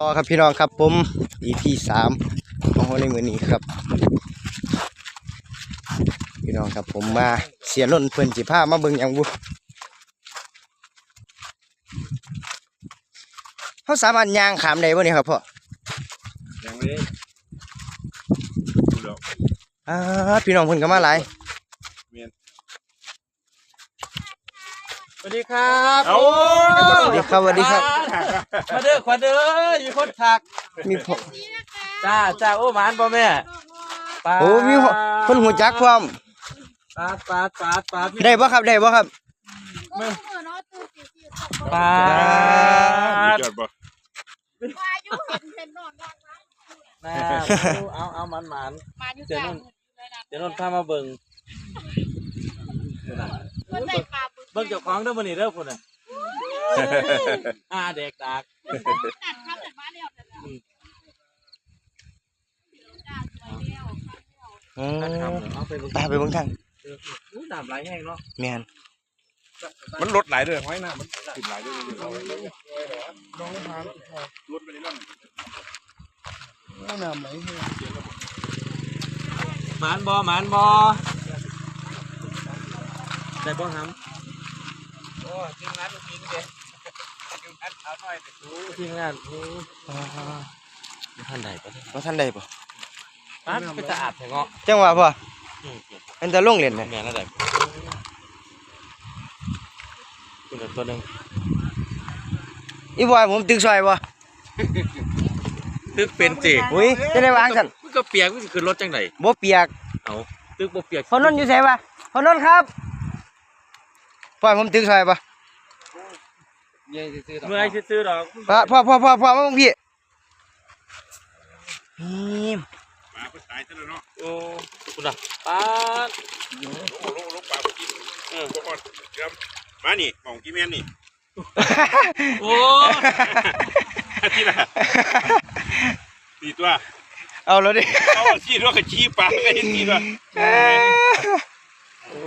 ต่อครับพี่น้องครับผม EP สามของเราในมือนี้ครับ พี่น้องครับผมมาเสียล้นเพื่อนจิผ้ามาเบิ่งอย่างบุเขาสามารถย่างขามได้บ่เนี่ยครับพ่อยังไม่ได้ดูดอกอ่าพี่น้องเพิ่นก็มาหลาย ส วัสดีครับเอาสวัสดีครับสวัสดีครับ มาเด้อขวัญเด้ออยู่คนถักมีพ่อจ้าจ้าโอ้หมานบ่แม่ปาดโอ้มีพ่อเพิ่นหูจักพร้อมปาดปาดปาดปาดได้บ่ครับได้บ่ครับก็มือเนาะตื่นสี่สี่ตกปาดยอดบ่วายุเห็นเห็นนอนนอนนะน่าเอาเอาหมานหมานมาอยู่กลางเลยนะเดี๋ยวนนท์พามาเบิ่งเพื่อนได้ปลา บึกเบิ่งเจ้าของเด้อมื้อนี้เด้อพุ่นน่ะอ่าเด็กตากตัดข้าวตัดมาแล้วแต่แล้วอืมตัดครับเอาไปเบิ่งตาไปเบิ่งทางอู้น้ำไหลแห้งเนาะแม่นมันลดหลายเรื่องไว้นะมันติดหลายเรื่องเอาไว้เลยลองทานลดไปนี่นั่นหมานบ่หมานบ่ได้บ่หำ โอ้ทีมงานลูกยิงเด้ทีมงานเอาหน่อยโอ้ทีมงานโอ้อ่าบ่ทันได้ปะบ่ทันได้บ่ปาดไปตะอาดแท้เงาะจังหวะพ่ออืมมันจะลงเล่นน่ะแม่นแล้วได้คุณตัวหนึงอีบอยผมตึกซอยบ่ตึกเป็นจิอุ้ยจะได้วางซั่นมันก็เปียกมันสิขึ้นรถจังไดบ่เปียก เอาตึกบ่เปียกพอนนท์อยู่ไสวะพอนนท์ครับ ปล่อยผมตึกซอยบ่เมื่อยซื่อๆดอกพ่อพ่อพ่อพ่อพ่อมาเบิ่งพี่นี่ปลาก็ตายซะแล้วเนาะโอ้คุณน่ะปาดโอ้ลงลงปลากินเออก่อนเดี๋ยวมานี่มองกี่แม่นนี่โอ้ที่ละตีตัวเอาแล้วดิเอาชี้ตัวกับชี้ปลาก็เห็นชี้ตัวโอ้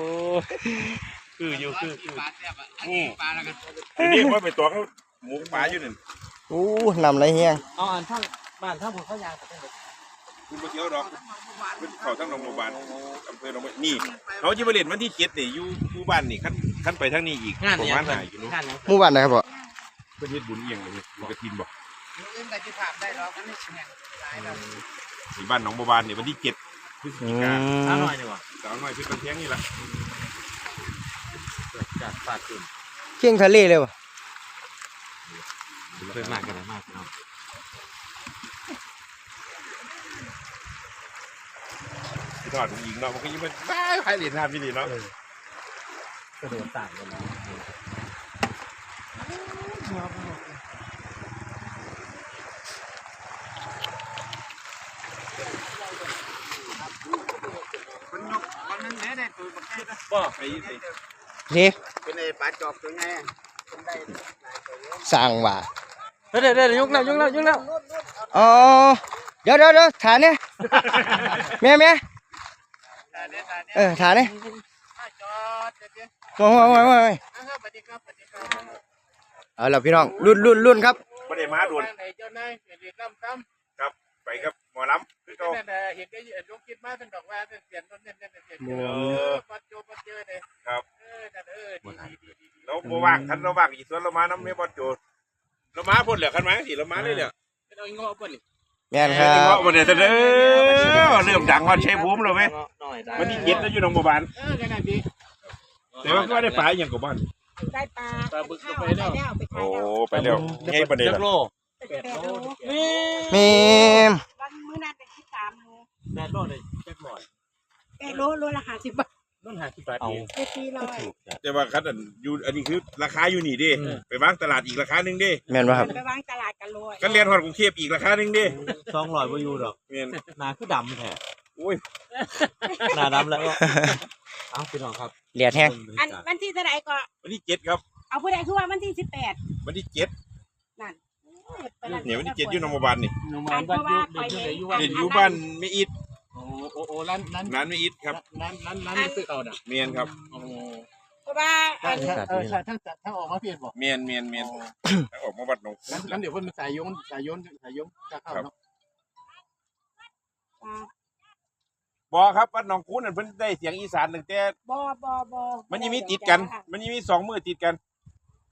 คืออยู่คือคืออืมทีนี้ว่าไปตัวเขาหมูปลาอยู่นั่นโอ้นำไรเฮียงเอาอันทั้งบ้านทั้งผมเขายางไปจังได๋คุณมาเที่ยวดอกเป็นเขาทั้งโรงพยาบาลอำเภอหนองบัวนี่เขาจะมาเรียนวันที่เจ็ดนี่อยู่อยู่บ้านนี่ขั้นขั้นไปทางนี้อีกงานประเนี่ยมาณเพิ่นหาอยู่เนู้นงานเนี่ยหมู่บ้านไหนครับพ่อเป็นเฮ็ดบุญเอียงเลยบุญกระถินบ่ที่บ้านหนองบัวบานนี่วันที่เจ็ดพฤศอืจิกาอมร่อยดีว่ะสาวน้อยที่เป็นเทียงนี่แหละ จัดฟาดขึ้นเที่ยงทะเลเลยบ่เคยมากกันมากเนาะที่ทอดผู้หญิงเนาะมันก็ยังมันบ้าใครเหรียญทานพี่ดีเนาะกระโดดต่างกันเนาะบ่ไปสิ นี่เป็นไอ้ปลาจอบตัวไงสร้างว่าเดี๋ยวเดี๋ยวยุกแล้วยุกแล้วยุกแล้วอ๋อเดี๋ยวเดี๋ยวเดี๋ยวฐานเนี่ยแม่แม่เออฐานเนี่ยจอดเดี๋ยวโอ้ยโอ้ยโอ้ยโอ้ยๆนะครับสวัสดีครับสวัสดีครับเอาล่ะพี่น้องรุ่นรุ่นรุ่นครับบ่ได้มาโดนไหนเจ้านายเห็นเด็กลำซ้ครับไปกับหม อลำคือำเก่า นั่นน่ะเห็นได้ยินลูกคิดมาเป็นดอกว่าเป็นเปลี่ยนต้นเน่นเน่นเปลี่ยนเอเอออปัดโจปัดเจอเลยครับ เออนั่นเออดีดีดีดีเราบ่ว่างคันเราว่างอีกส่วนเรามานำแม่บ่โจเรามาพุ่นแหละคันมาสิเรามาเลยแหละเป็นเอาเงาะป่ะนี่แม่นครัเงาะบบ่ได้เด้อเริ่มดังฮอดชัยภูมิแล้วเว้ยหน่อยได้วันที่เจ็ดแล้วอยู่หนองบัวบานเออกันน่ะดีแต่ว่าก็ได้ปลาอหย่างกับบ้านได้ปลาปลาบึกก็ไปแล้วไปโอ้ขายแล้วไปแล้วไงประเดี๋ยวจักโลแปดโล นี่แม่ม แปดโลเลยจักหน่อยแปดโลโลละห้าสิบบาทนุ่นหาสิบบาทเองเจ็ดสี่ร้อยถูกจ้ะแต่ว่าคันอันอยู่อันนี้คือราคาอยู่นี่เด้อืม ไปวางตลาดอีกราคาหนึงเด้แม่นบ่ครับ ไปวางตลาดกันโลกันเรียนฮอดกรุงเทพอีกราคาหนึงเด้สองร้อยบ่อยู่ดอกแม่นหนาคือดำแท้โอ้ยหนาดำแล้วก็เอาพี่น้องครับเหลียดแห้ง อันวันที่เท่าไหร่ก็ วันที่เจ็ดครับเอาผู้ใดคือว่าวันที่สิบแปดวันที่เจ็ดนั่นเนี่ยวันที่เจ็ดอยู่หนองบัวบานนี่ หนูอันเพราะว่าคอยเห็นเรียนอยู่บ้านแม่อิดโอ้โอ้โอ้ร้านร้านร้านแม่อิดครับร้านร้านร้านนี้ซื้อเอาน่ะเมียนครับโอ้เพราะว่าอันเออทั้งทั้งออกมาเปลี่ยนบอกเมียนเมียนเมียนออกมาวัดหนองคูงั้นงั้นเดี๋ยวเพิ่นสายโยนสายโยนสายโยนจะเข้าเนาะบอครับวัดหนองคูนั่นเพิ่นได้เสียงอีสานตั้งแต่บ่บ่บ่มันยังมีติดกัน มันยังมีสองมือติดกัน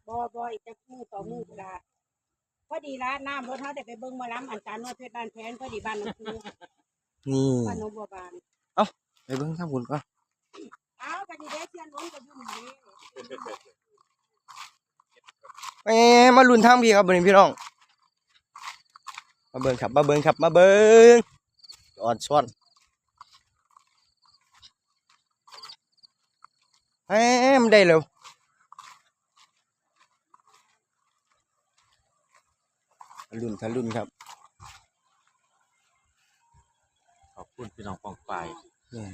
บ่บ่อีกจักมือต่อมือก็ได้พอดีละน้ำรถเฮาได้ไปเบิ่งหมาล้ำอันการนวดเพชรบ้านแพนพอดีบ้านน้ำคู นี่ บ้านหนองบัวบานไปเบิ่งทางบุญก่อนเอ้ากันดีเด้เชียนล้มก็อยู่นี่เด้เอ้มาลุ้นทางพี่ครับเบิ่งพี่น้อง มาเบิ่งครับ มาเบิ่งครับ มาเบิ่งอ่อนช้อนเอ้มันได้แล้ว ทะลุนทะลุนครับ ขอบคุณพี่ น้องปองไปนี่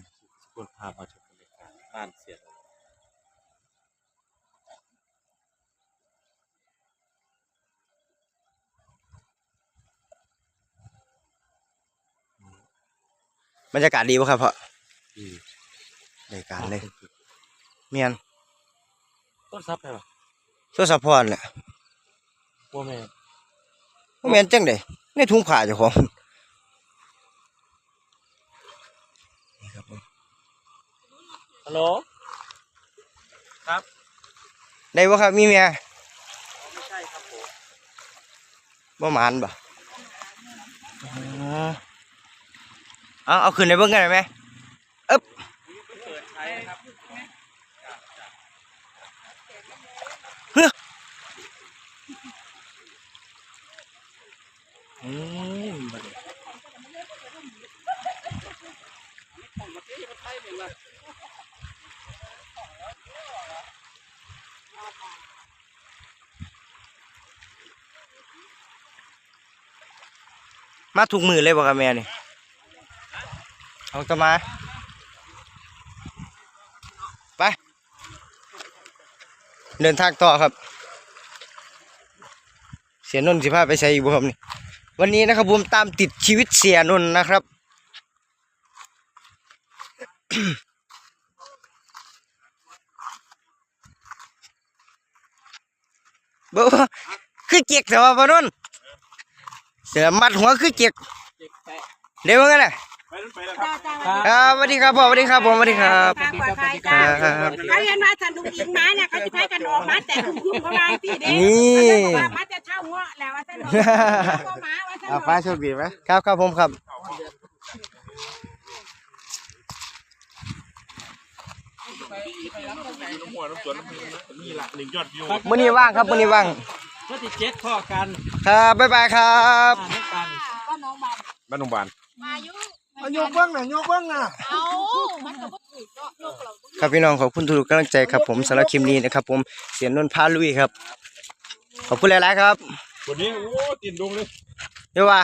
คุณพามาชมบรรยากาศบ้านเสียบรรยากาศดีป่ะครับพ่อดีบรรยากาศเลยเมียนต้นซับไปปะโทรศัพท์พ่อเนี่ยว่าแม่บ่แม่นจังได๋ในถุงผ้าเจ้าของนี่ครับผม ฮัลโหลได้บ่ครับ มีเมียไม่ใช่ครับผมบ่หมานบ่เอาเอาขึ้นในเบิ่งกันได้ไหมเปิดใช้นะครับอืมบ่ได้ มาถูกมือเลยบ่ครับแม่นี่เอาตะมา ไป เดินทางต่อครับ เสียนนท์สิพาไปใส่อีกบ่ครับนี่วันนี้นะครับผมตามติดชีวิตเสียนนท์นะครับเบ่คือเจียกแต่ว่าบ่นนท์ เสือมัดหัวคือเจียกเดี๋ยวกันนะไปแล้วไปแล้วครับจ้าจ้าครับสวัสดีครับพ่อสวัสดีครับผมสวัสดีครับปลอดภัยจ้าครับเขาเรียนว่าสันลุงอิงมาเนี่ยเขาจะพากันออกมาแต่คุ้มคุ้มเขาวางสิเด้นี่เขาบอกว่ามาจะเช่าเงาะแล้วว่าสันลุงก็มาว่าสันอ่าลุงฟ้าโชคดีไหมครับครับผมครับน้ำหัวน้ำสวนน้ำมือนี่ละหนึ่งยอดวิวมื้อนี้ว่างครับมื้อนี้ว่าง ก็ติดเจ็ดพ่อกันครับบ๊ายบายครับอ่านให้กันก็น้องบานบ้านโรงพยาบาล มายุเอาโยกเบิ้งน่ะโยกเบิ้งน่ะ เอามันก็บ่ถูกเนาะโลกเรา ครับพี่น้องขอบคุณทุกกำลังใจครับผมสำหรับคลิปนี้นะครับผมเสียนนท์พาลุยครับ ขอบคุณหลายๆครับวันนี้โอ้ติดดงเลย เดี๋ยวว่า